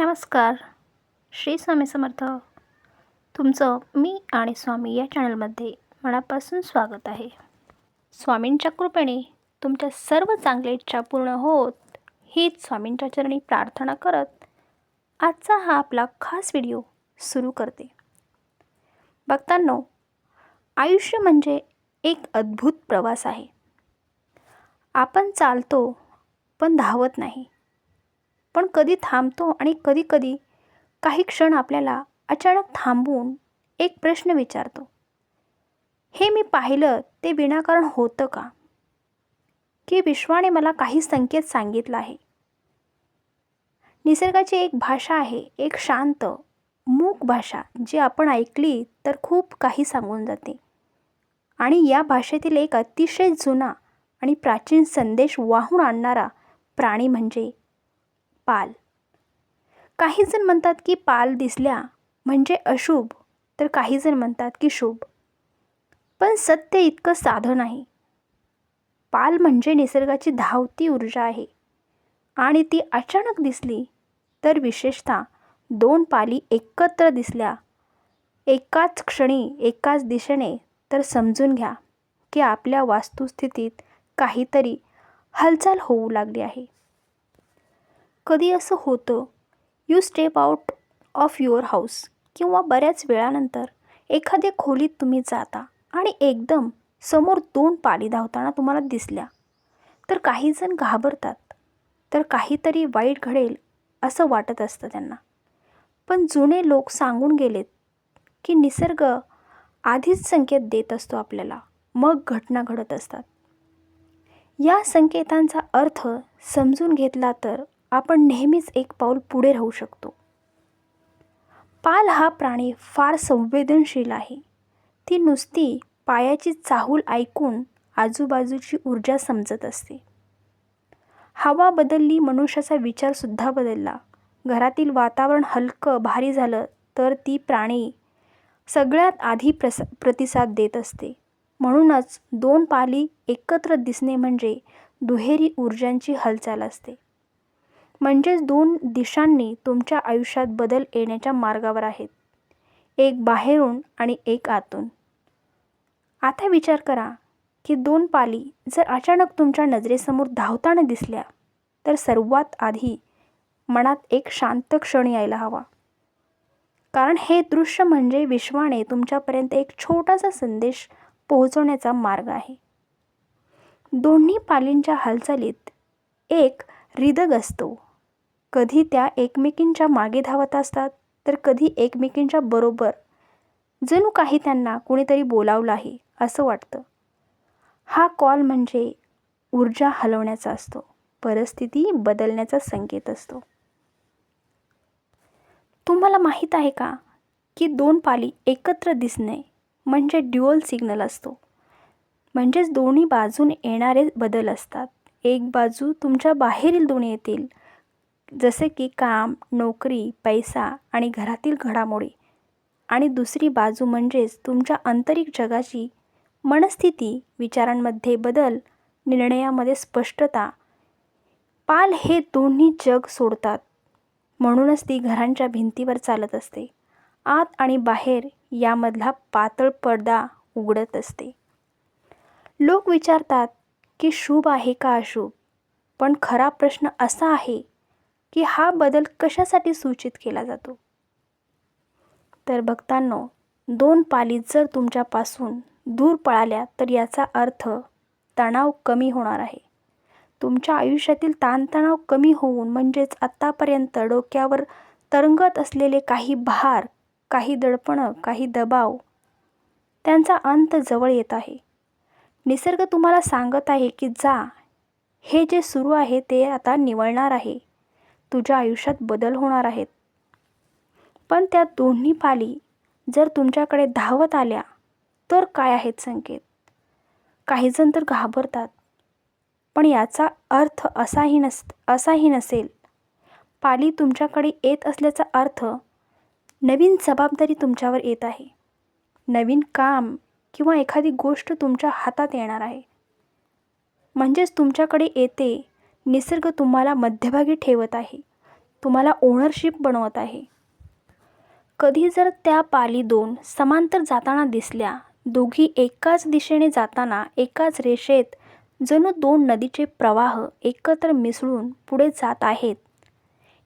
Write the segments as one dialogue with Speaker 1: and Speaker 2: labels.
Speaker 1: नमस्कार. श्री स्वामी समर्थ. तुमचं मी आणि स्वामी या चॅनलमध्ये मनापासून स्वागत आहे. स्वामींच्या कृपेने तुमच्या सर्व चांगल्या इच्छा पूर्ण होत हीच स्वामींच्या चरणी प्रार्थना करत आजचा हा आपला खास व्हिडिओ सुरू करते. बघतांनो आयुष्य म्हणजे एक अद्भुत प्रवास आहे. आपण चालतो पण धावत नाही. पण कधी थांबतो आणि कधी कधी काही क्षण आपल्याला अचानक थांबून एक प्रश्न विचारतो. हे मी पाहिलं ते विनाकारण होतं का? की विश्वाने मला काही संकेत सांगितला आहे. निसर्गाची एक भाषा आहे एक शांत मूक भाषा जी आपण ऐकली तर खूप काही सांगून जाते. आणि या भाषेतील एक अतिशय जुना आणि प्राचीन संदेश वाहून आणणारा प्राणी म्हणजे पाल. काही जण म्हणतात की पाल दिसल्या म्हणजे अशुभ तर काही जण म्हणतात की शुभ. पण सत्य इतकं साधं नाही. पाल म्हणजे निसर्गाची धावती ऊर्जा आहे. आणि ती अचानक दिसली तर विशेषतः दोन पाली एकत्र दिसल्या. एकाच क्षणी एकाच दिशेने तर समजून घ्या की आपल्या वास्तुस्थितीत काहीतरी हालचाल होऊ लागली आहे. कधी असं होतं? You step out of your house किंवा बऱ्याच वेळानंतर एखाद्या खोलीत तुम्ही जाता आणि एकदम समोर दोन पाली धावताना तुम्हाला दिसल्या. तर काहीजण घाबरतात. तर काहीतरी वाईट घडेल असं वाटत असतं त्यांना. पण जुने लोक सांगून गेलेत की निसर्ग आधीच संकेत देत असतो आपल्याला. मग घटना घडत असतात. या संकेतांचा अर्थ समजून घेतला तर आपण नेहमीच एक पाऊल पुढे राहू शकतो. पाल हा प्राणी फार संवेदनशील आहे. ती नुसती पायाची चाहूल ऐकून आजूबाजूची ऊर्जा समजत असते. हवा बदलली मनुष्याचा विचारसुद्धा बदलला. घरातील वातावरण हलकं भारी झालं तर ती प्राणी सगळ्यात आधी प्रस प्रतिसाद देत असते. म्हणूनच दोन पाली एकत्र दिसणे म्हणजे दुहेरी ऊर्जांची हालचाल असते. म्हणजेच दोन दिशांनी तुमच्या आयुष्यात बदल येण्याच्या मार्गावर आहेत. एक बाहेरून आणि एक आतून. आता विचार करा की दोन पाली जर अचानक तुमच्या नजरेसमोर धावताना दिसल्या तर सर्वात आधी मनात एक शांत क्षण यायला हवा. कारण हे दृश्य म्हणजे विश्वाने तुमच्यापर्यंत एक छोटासा संदेश पोहोचवण्याचा मार्ग आहे. दोन्ही पालींच्या हालचालीत एक हृदग असतो. कधी त्या एकमेकींच्या मागे धावत असतात तर कधी एकमेकींच्या बरोबर. जणू काही त्यांना कुणीतरी बोलावलं आहे असं वाटतं. हा कॉल म्हणजे ऊर्जा हलवण्याचा असतो परिस्थिती बदलण्याचा संकेत असतो. तुम्हाला माहीत आहे का की दोन पाली एकत्र दिसणे म्हणजे ड्युअल सिग्नल असतो. म्हणजेच दोन्ही बाजून येणारे बदल असतात. एक बाजू तुमच्या बाहेरील दोन्ही येतील जसे की काम नोकरी पैसा आणि घरातील घडामोडी. आणि दुसरी बाजू म्हणजेच तुमच्या आंतरिक जगाची मनस्थिती विचारांमध्ये बदल निर्णयामध्ये स्पष्टता. पाल हे दोन्ही जग सोडतात. म्हणूनच ती घरांच्या भिंतीवर चालत असते. आत आणि बाहेर यामधला पातळ पडदा उघडत असते. लोक विचारतात की शुभ आहे का अशुभ? पण खरा प्रश्न असा आहे की हा बदल कशासाठी सूचित केला जातो? तर भक्तांनो दोन पाली जर तुमच्यापासून दूर पळाल्या तर याचा अर्थ तणाव कमी होणार आहे. तुमच्या आयुष्यातील ताणतणाव कमी होऊन म्हणजेच आत्तापर्यंत डोक्यावर तरंगत असलेले काही भार काही दडपणं काही दबाव त्यांचा अंत जवळ येत आहे. निसर्ग तुम्हाला सांगत आहे की जा हे जे सुरू आहे ते आता निवळणार आहे. तुझ्या आयुष्यात बदल होणार आहेत. पण त्या दोन्ही पाली जर तुमच्याकडे धावत आल्या तर काय आहेत संकेत? काहीजण तर घाबरतात. पण याचा अर्थ असाही नस असाही नसेल. पाली तुमच्याकडे येत असल्याचा अर्थ नवीन जबाबदारी तुमच्यावर येत आहे. नवीन काम किंवा एखादी गोष्ट तुमच्या हातात येणार आहे. म्हणजेच तुमच्याकडे येते निसर्ग तुम्हाला मध्यभागी ठेवत आहे. तुम्हाला ओनरशिप बनवत आहे. कधी जर त्या पाली दोन समांतर जाताना दिसल्या दोघी एकाच दिशेने जाताना एकाच रेषेत जणू दोन नदीचे प्रवाह एकत्र मिसळून पुढे जात आहेत.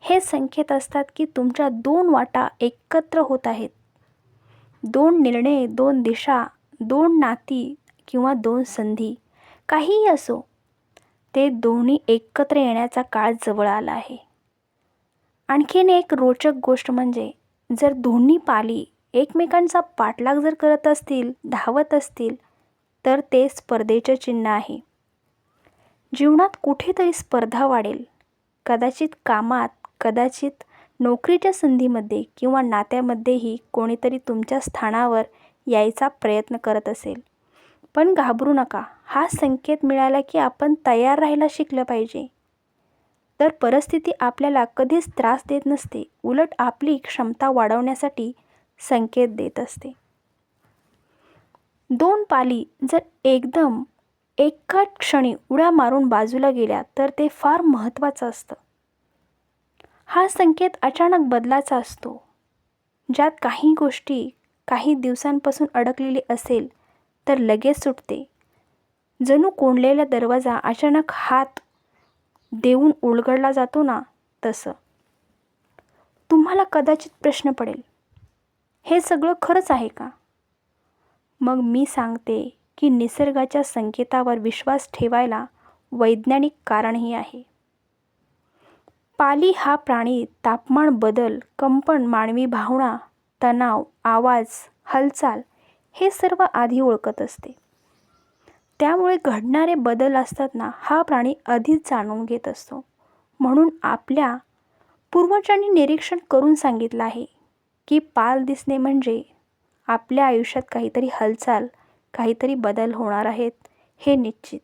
Speaker 1: हे संकेत असतात की तुमच्या दोन वाटा एकत्र होत आहेत. दोन निर्णय दोन दिशा दोन नाती किंवा दोन संधी काहीही असो ते दोन्ही एकत्र येण्याचा काळ जवळ आला आहे. आणखीन एक रोचक गोष्ट म्हणजे जर दोन्ही पाली एकमेकांचा पाठलाग जर करत असतील धावत असतील तर ते स्पर्धेचं चिन्ह आहे. जीवनात कुठेतरी स्पर्धा वाढेल. कदाचित कामात कदाचित नोकरीच्या संधीमध्ये किंवा नात्यामध्येही कोणीतरी तुमच्या स्थानावर यायचा प्रयत्न करत असेल. पण घाबरू नका. हा संकेत मिळाला की आपण तयार राहायला शिकलं पाहिजे. तर परिस्थिती आपल्याला कधीच त्रास देत नसते. उलट आपली क्षमता वाढवण्यासाठी संकेत देत असते. दोन पाली जर एकदम एका क्षणी उड्या मारून बाजूला गेल्या तर ते फार महत्त्वाचं असतं. हा संकेत अचानक बदलाचा असतो. ज्यात काही गोष्टी काही दिवसांपासून अडकलेली असेल तर लगेच सुटते. जणू कोंडलेला दरवाजा अचानक हात देऊन उलगडला जातो ना तसं. तुम्हाला कदाचित प्रश्न पडेल हे सगळं खरंच आहे का? मग मी सांगते की निसर्गाच्या संकेतावर विश्वास ठेवायला वैज्ञानिक कारणही आहे. पाली हा प्राणी तापमान बदल कंपन मानवी भावना तणाव आवाज हालचाल हे सर्व आधी ओळखत असते. त्यामुळे घडणारे बदल असतात ना हा प्राणी आधीच जाणून घेत असतो. म्हणून आपल्या पूर्वजांनी निरीक्षण करून सांगितलं आहे की पाल दिसणे म्हणजे आपल्या आयुष्यात काहीतरी हालचाल काहीतरी बदल होणार आहेत हे निश्चित.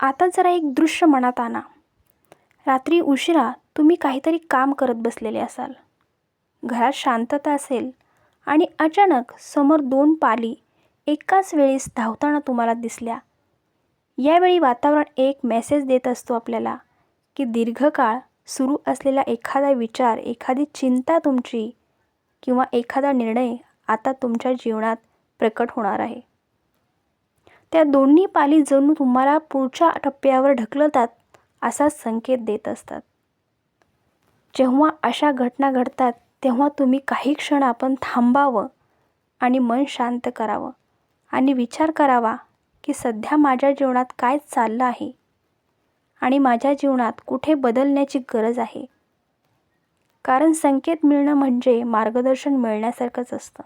Speaker 1: आता जरा एक दृश्य मनात आणा. रात्री उशिरा तुम्ही काहीतरी काम करत बसलेले असाल. घरात शांतता असेल आणि अचानक समोर दोन पाली एकाच वेळेस धावताना तुम्हाला दिसल्या. यावेळी वातावरण एक मेसेज देत असतो आपल्याला की दीर्घकाळ सुरू असलेला एखादा विचार एखादी चिंता तुमची किंवा एखादा निर्णय आता तुमच्या जीवनात प्रकट होणार आहे. त्या दोन्ही पाली जणू तुम्हाला पुढच्या टप्प्यावर ढकलतात असा संकेत देत असतात. जेव्हा अशा घटना घडतात तेव्हा तुम्ही काही क्षण आपण थांबावं आणि मन शांत करावं आणि विचार करावा की सध्या माझ्या जीवनात काय चाललं आहे आणि माझ्या जीवनात कुठे बदलण्याची गरज आहे. कारण संकेत मिळणं म्हणजे मार्गदर्शन मिळण्यासारखंच असतं.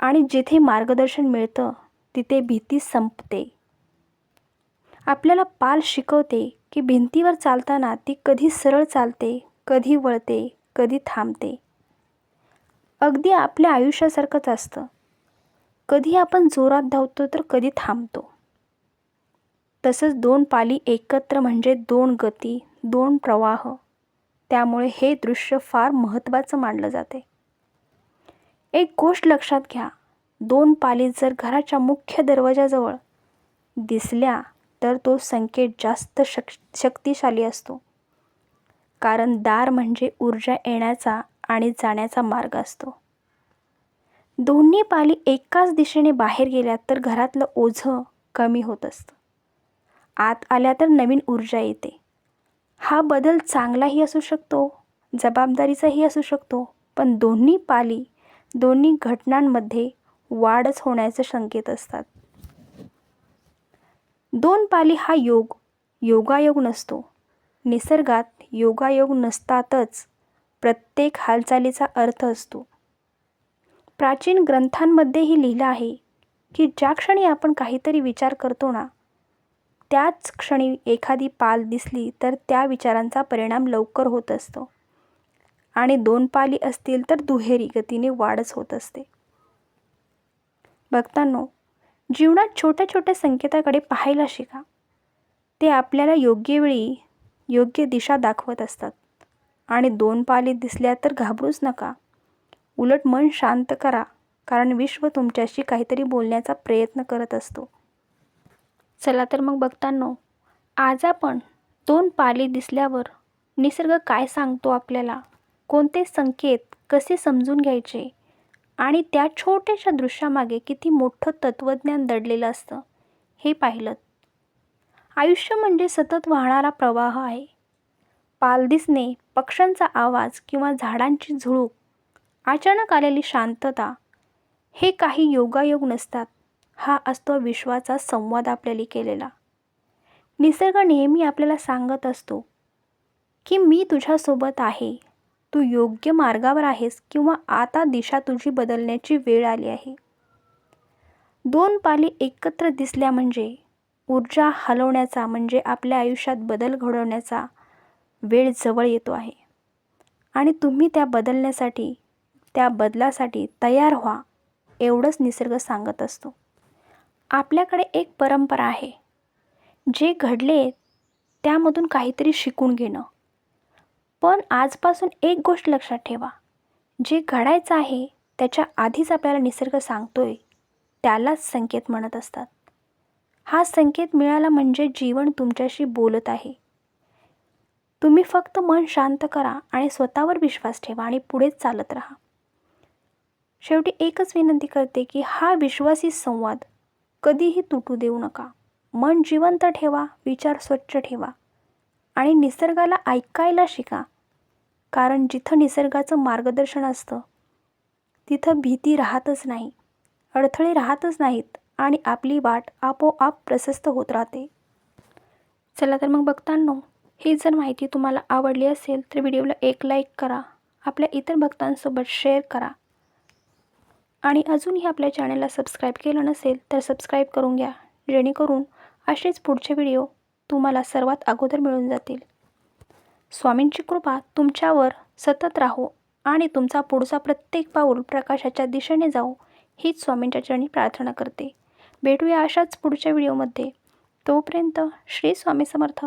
Speaker 1: आणि जिथे मार्गदर्शन मिळतं तिथे भीती संपते. आपल्याला पाल शिकवते की भिंतीवर चालताना ती कधी सरळ चालते कधी वळते कधी थांबते. अगदी आपल्या आयुष्यासारखंच असतं. कधी आपण जोरात धावतो तर कधी थांबतो. तसंच दोन पाली एकत्र म्हणजे दोन गती दोन प्रवाह. त्यामुळे हे दृश्य फार महत्त्वाचं मानलं जाते. एक गोष्ट लक्षात घ्या. दोन पाली जर घराच्या मुख्य दरवाजाजवळ दिसल्या तर तो संकेत जास्त शक शक्तिशाली असतो. कारण दार म्हणजे ऊर्जा येण्याचा आणि जाण्याचा मार्ग असतो. दोन्ही पाली एकाच दिशेने बाहेर गेल्या तर घरातलं ओझं कमी होत असतं. आत आल्या तर नवीन ऊर्जा येते. हा बदल चांगलाही असू शकतो जबाबदारीचाही असू शकतो पण दोन्ही पाली दोन्ही घटनांमध्ये वाढच होण्याचे संकेत असतात. दोन पाली हा योग योगायोग नसतो. निसर्गात योगायोग नसतातच. प्रत्येक हालचालीचा अर्थ असतो. प्राचीन ग्रंथांमध्येही लिहिलं आहे की ज्या क्षणी आपण काहीतरी विचार करतो ना त्याच क्षणी एखादी पाल दिसली तर त्या विचारांचा परिणाम लवकर होत असतो. आणि दोन पाली असतील तर दुहेरी गतीने वाढच होत असते. बघतानो जीवनात छोट्या छोट्या संकेताकडे पाहायला शिका. ते आपल्याला योग्य वेळी योग्य दिशा दाखवत असतात. आणि दोन पाली दिसल्या तर घाबरूच नका. उलट मन शांत करा कारण विश्व तुमच्याशी काहीतरी बोलण्याचा प्रयत्न करत असतो. चला तर मग बघतानो आज आपण दोन पाली दिसल्यावर निसर्ग काय सांगतो आपल्याला? कोणते संकेत कसे समजून घ्यायचे? आणि त्या छोट्याशा दृश्यामागे किती मोठं तत्त्वज्ञान दडलेलं असतं हे पाहिलं आयुष्य म्हणजे सतत वाहणारा प्रवाह आहे. पाल दिसणे पक्ष्यांचा आवाज किंवा झाडांची झुळूक अचानक आलेली शांतता हे काही योगायोग नसतात. हा असतो विश्वाचा संवाद आपल्याला केलेला. निसर्ग नेहमी आपल्याला सांगत असतो की मी तुझ्यासोबत आहे. तू योग्य मार्गावर आहेस किंवा आता दिशा तुझी बदलण्याची वेळ आली आहे. दोन पाली एकत्र दिसल्या म्हणजे ऊर्जा हलवण्याचा म्हणजे आपल्या आयुष्यात बदल घडवण्याचा वेळ जवळ येतो आहे. आणि तुम्ही त्या बदलण्यासाठी त्या बदलासाठी तयार व्हा एवढंच निसर्ग सांगत असतो. आपल्याकडे एक परंपरा आहे. जे घडले त्यामधून काहीतरी शिकून घेणं. पण आजपासून एक गोष्ट लक्षात ठेवा. जे घडायचं आहे त्याच्या आधीच आपल्याला निसर्ग सांगतोय त्यालाच संकेत म्हणत असतात. हा संकेत मिळाला म्हणजे जीवन तुमच्याशी बोलत आहे. तुम्ही फक्त मन शांत करा आणि स्वतःवर विश्वास ठेवा आणि पुढेच चालत राहा. शेवटी एकच विनंती करते की हा विश्वासी संवाद कधीही तुटू देऊ नका. मन जिवंत ठेवा विचार स्वच्छ ठेवा आणि निसर्गाला ऐकायला शिका. कारण जिथं निसर्गाचं मार्गदर्शन असतं तिथं भीती राहतच नाही अडथळे राहतच नाहीत. आणि आपली वाट आपोआप प्रशस्त होत राहते. चला तर मग बघतांनो ही जर माहिती तुम्हाला आवडली असेल तर व्हिडिओला एक लाईक करा आपल्या इतर भक्तांसोबत शेअर करा. आणि अजूनही आपल्या चॅनलला सबस्क्राईब केलं नसेल तर सबस्क्राईब करून घ्या जेणेकरून असेच पुढचे व्हिडिओ तुम्हाला सर्वात अगोदर मिळून जातील. स्वामींची कृपा तुमच्यावर सतत राहो आणि तुमचा पुढचा प्रत्येक पाऊल प्रकाशाच्या दिशेने जाऊ हीच स्वामींच्या चरणी प्रार्थना करते. भेटूया अशाच पुढच्या व्हिडिओमध्ये. तोपर्यंत श्री स्वामी समर्थ.